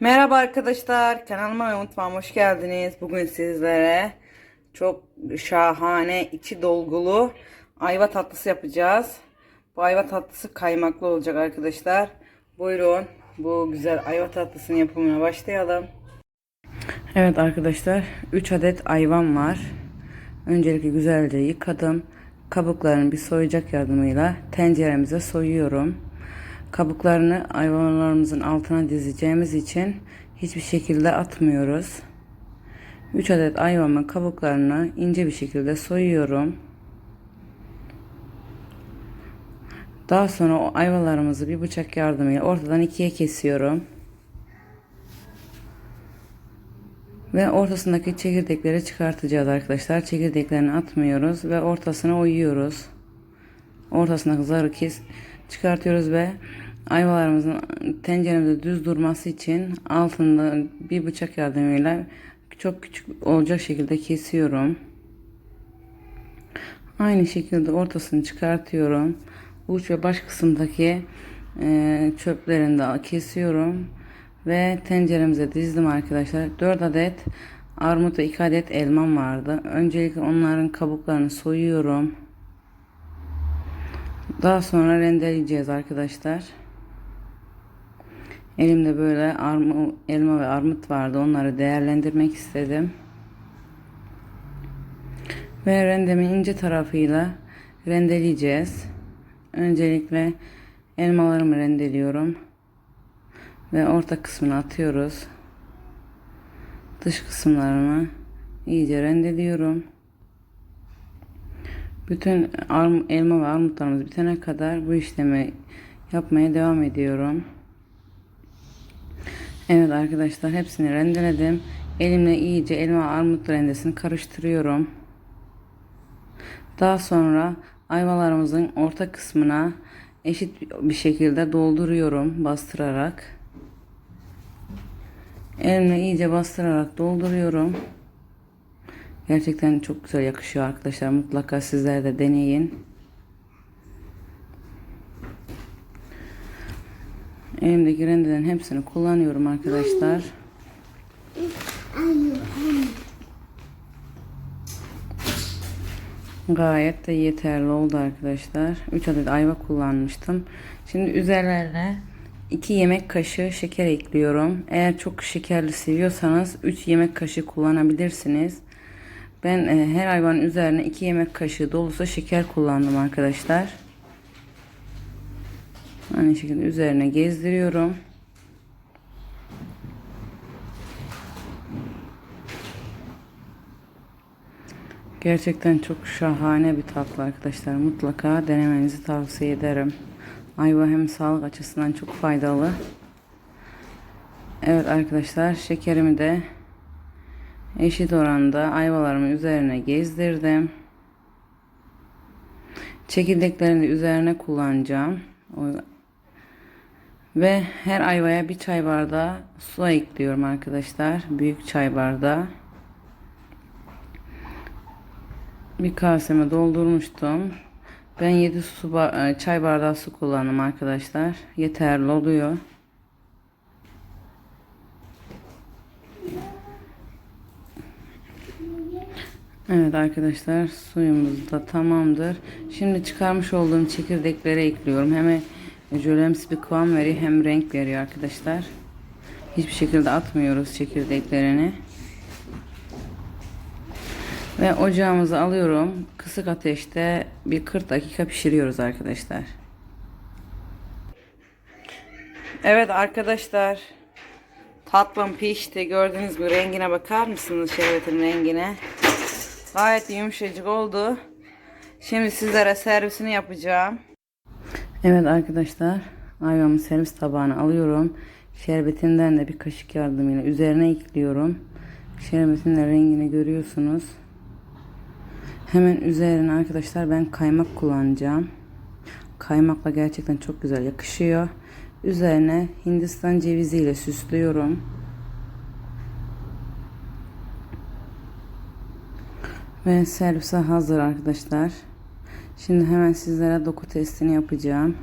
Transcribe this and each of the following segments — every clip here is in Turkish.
Merhaba arkadaşlar, kanalıma ve mutfağıma hoş geldiniz. Bugün sizlere çok şahane, içi dolgulu ayva tatlısı yapacağız. Bu ayva tatlısı kaymaklı olacak arkadaşlar. Buyurun, bu güzel ayva tatlısının yapımına başlayalım. Evet arkadaşlar, 3 adet ayvam var. Öncelikle güzelce yıkadım. Kabuklarını bir soyacak yardımıyla tenceremize soyuyorum. Kabuklarını ayvalarımızın altına dizeceğimiz için hiçbir şekilde atmıyoruz. 3 adet ayvamın kabuklarını ince bir şekilde soyuyorum. Daha sonra o ayvalarımızı bir bıçak yardımıyla ortadan ikiye kesiyorum. Ve ortasındaki çekirdekleri çıkartacağız arkadaşlar. Çekirdeklerini atmıyoruz ve ortasına oyuyoruz. Ortasındaki zarı kes çıkartıyoruz ve ayvalarımızın tenceremizde düz durması için altında bir bıçak yardımıyla çok küçük olacak şekilde kesiyorum. Aynı şekilde ortasını çıkartıyorum. Uç ve baş kısımdaki e, çöplerini de kesiyorum. Ve tenceremize dizdim arkadaşlar. 4 adet armut ve 2 adet elmam vardı. Öncelikle onların kabuklarını soyuyorum. Daha sonra rendeleyeceğiz arkadaşlar. Elimde böyle armu, elma ve armut vardı. Onları değerlendirmek istedim. Ve rendemin ince tarafıyla rendeleyeceğiz. Öncelikle elmalarımı rendeliyorum. Ve orta kısmını atıyoruz. Dış kısımlarını iyice rendeliyorum. Bütün elma ve armutlarımız bitene kadar bu işlemi yapmaya devam ediyorum. Evet arkadaşlar hepsini rendeledim. Elimle iyice elma armut rendesini karıştırıyorum. Daha sonra ayvalarımızın orta kısmına eşit bir şekilde dolduruyorum bastırarak. Elimle iyice bastırarak dolduruyorum. Gerçekten çok güzel yakışıyor arkadaşlar. Mutlaka sizler de deneyin. Elimdeki rendelerin hepsini kullanıyorum arkadaşlar. Gayet de yeterli oldu arkadaşlar. 3 adet ayva kullanmıştım. Şimdi üzerlerine 2 yemek kaşığı şeker ekliyorum. Eğer çok şekerli seviyorsanız 3 yemek kaşığı kullanabilirsiniz. Ben e, her hayvanın üzerine 2 yemek kaşığı dolusu şeker kullandım arkadaşlar. Aynı şekilde üzerine gezdiriyorum. Gerçekten çok şahane bir tatlı arkadaşlar. Mutlaka denemenizi tavsiye ederim. Ayva hem sağlık açısından çok faydalı. Evet arkadaşlar şekerimi de eşit oranda ayvalarımı üzerine gezdirdim. Çekirdeklerini de üzerine kullanacağım. Ve her ayvaya bir çay bardağı su ekliyorum arkadaşlar. Büyük çay bardağı. Bir kaseme doldurmuştum. Ben 7 su ba- çay bardağı su kullandım arkadaşlar. Yeterli oluyor. Evet arkadaşlar suyumuz da tamamdır. Şimdi çıkarmış olduğum çekirdekleri ekliyorum. Hem jölemsi bir kıvam veriyor hem renk veriyor arkadaşlar. Hiçbir şekilde atmıyoruz çekirdeklerini. Ve ocağımızı alıyorum. Kısık ateşte bir 40 dakika pişiriyoruz arkadaşlar. Evet arkadaşlar. Tatlım pişti. Gördüğünüz gibi rengine bakar mısınız şerbetin rengine? Gayet yumuşacık oldu. Şimdi sizlere servisini yapacağım. Evet arkadaşlar. Ayvamı servis tabağına alıyorum. Şerbetinden de bir kaşık yardımıyla üzerine ekliyorum. Şerbetin de rengini görüyorsunuz. Hemen üzerine arkadaşlar ben kaymak kullanacağım. Kaymakla gerçekten çok güzel yakışıyor. Üzerine Hindistan cevizi ile süslüyorum. Ve servise hazır arkadaşlar. Şimdi hemen sizlere doku testini yapacağım.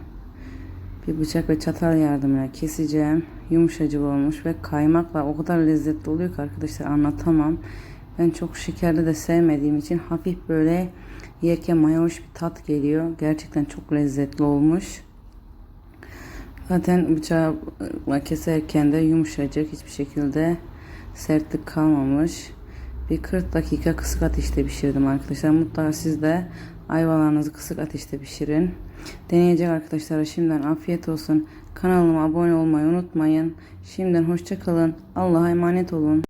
bir bıçak ve çatal yardımıyla keseceğim. Yumuşacık olmuş ve kaymakla o kadar lezzetli oluyor ki arkadaşlar anlatamam. Ben çok şekerli de sevmediğim için hafif böyle yerken mayoş bir tat geliyor. Gerçekten çok lezzetli olmuş. Zaten bıçakla keserken de yumuşacık hiçbir şekilde sertlik kalmamış. Bir 40 dakika kısık ateşte pişirdim arkadaşlar. Mutlaka siz de ayvalarınızı kısık ateşte pişirin. Deneyecek arkadaşlara şimdiden afiyet olsun. Kanalıma abone olmayı unutmayın. Şimdiden hoşça kalın. Allah'a emanet olun.